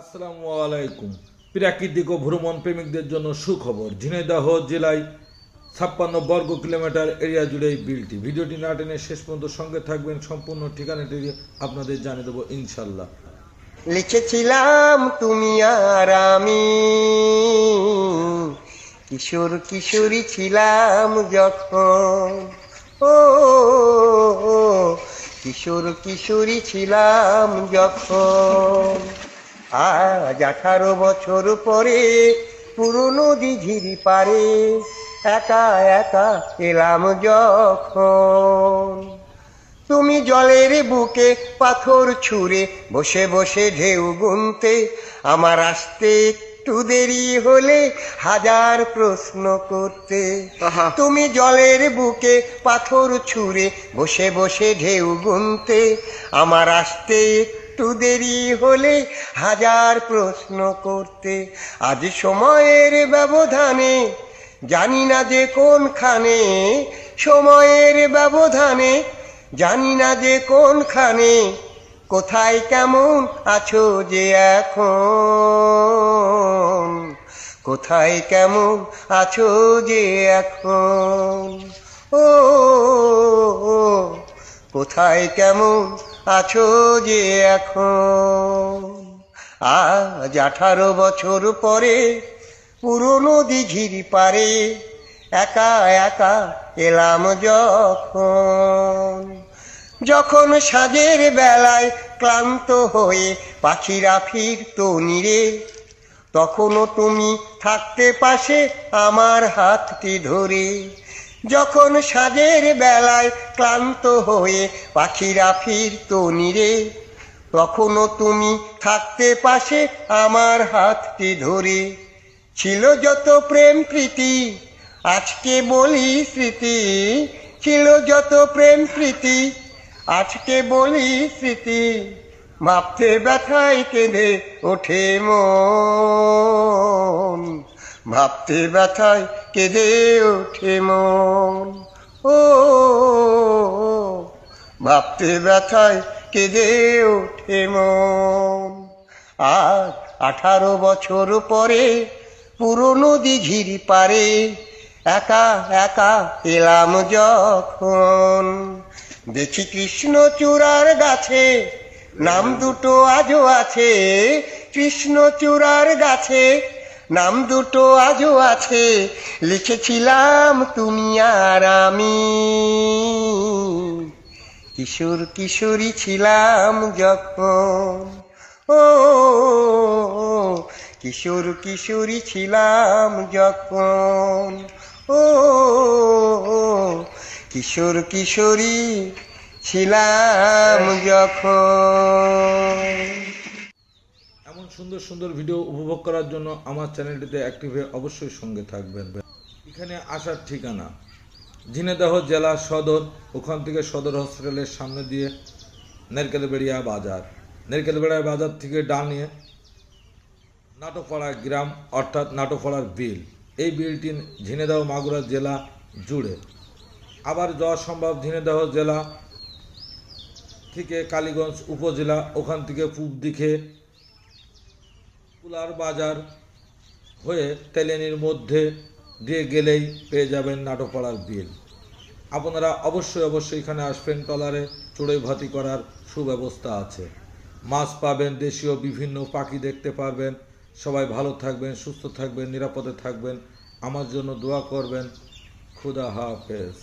আসসালামু আলাইকুম। প্রাকৃতিক ও ভ্রমণ প্রেমিকদের জন্য সুখবর। ঝিনাইদহ জেলায় ছাপ্পান্ন বর্গ কিলোমিটার এরিয়া জুড়ে এই বিলটি। ভিডিওটি না টেনে শেষ পর্যন্ত সঙ্গে থাকবেন। সম্পূর্ণ ঠিকানাটি আপনাদের জানিয়ে দেবো ইনশাল্লাহ লিখেছিলাম তুমি আর আমি। কিশোর কিশোরী ছিলাম যখন। ও, কিশোর কিশোরী ছিলাম যখন। আজ আঠারো বছর পরে পুরনো দিঘির পারে একা একা এলাম যখন। তুমি জলের বুকে পাথর ছুঁড়ে বসে বসে ঢেউ গুনতে আমার আসতে একটু দেরি হলে হাজার প্রশ্ন করতে। তুমি জলের বুকে পাথর ছুঁড়ে বসে বসে ঢেউ গুনতে আমার আসতে একটু দেরি হলে হাজার প্রশ্ন করতে। আজ সময়ের ব্যবধানে, জানি না যে কোনখানে। সময়ের ব্যবধানে, জানি না যে কোনখানে। কোথায় কেমন আছো যে এখন? কোথায় কেমন আছো যে এখন? ও, কোথায় কেমন আছো যে এখন। আজ আঠারো বছর পরে পুরনো দিঘির পারে একা একা এলাম যখন। যখন সাজের বেলায় ক্লান্ত হয়ে পাখিরা ফিরতো নিরে, তখনও তুমি থাকতে পাশে আমার হাতটি ধরে। যখন সাজের বেলায় ক্লান্ত হয়ে পাখিরা ফিরতো নিরে, তখনও তুমি থাকতে পাশে আমার হাতটি ধরে। ছিল যত প্রেম প্রীতি, আজকে বলি স্মৃতি। ছিল যত প্রেম প্রীতি, আজকে বলি স্মৃতি। ভাবতে ব্যথায় কেঁদে ওঠে মন, ভাবতে ব্যথায় কেঁদে ওঠে মন। ও, ভাবতে ব্যথায় কেঁদে ওঠে মন। আর আঠারো বছর পরে পুরনো দিঘির পারে একা একা এলাম যখন। দেখি কৃষ্ণ চূড়ার গাছে নাম দুটো আজও আছে। কৃষ্ণ চূড়ার গাছে নাম দুটো আজও আছে, লিখেছিলাম তুমি আর আমি। কিশোর কিশোরী ছিলাম যখন, ও, কিশোর কিশোরী ছিলাম যখন, ও, কিশোর কিশোরী ছিলাম যখন। সুন্দর সুন্দর ভিডিও উপভোগ করার জন্য আমার চ্যানেলটিতে অ্যাক্টিভ হয়ে অবশ্যই সঙ্গে থাকবেন। এখানে আসার ঠিকানা ঝিনেদাহ জেলা সদর, ওখান থেকে সদর হসপিটালের সামনে দিয়ে নেরকেলবেড়িয়া বাজার। নেরকেলবেড়িয়া বাজার থেকে ডানে নাটোপাড়া গ্রাম, অর্থাৎ নাটোপাড়ার বিল। এই বিলটি ঝিনেদাহ মাগুরা জেলা জুড়ে। আবার যাওয়া সম্ভব ঝিনেদাহ জেলা থেকে কালীগঞ্জ উপজেলা, ওখান থেকে পূব দিকে কুলার বাজার হয়ে তেলেনির মধ্যে দিয়ে গেলেই পেয়ে যাবেন নাটোপাড়ার বিল। আপনারা অবশ্যই অবশ্যই এখানে আসবেন ট্রলারে চড়ুই ভাতি করার সুব্যবস্থা আছে। মাছ পাবেন, দেশীয় বিভিন্ন পাখি দেখতে পারবেন। সবাই ভালো থাকবেন, সুস্থ থাকবেন, নিরাপদে থাকবেন। আমার জন্য দোয়া করবেন। খুদা হাফেজ।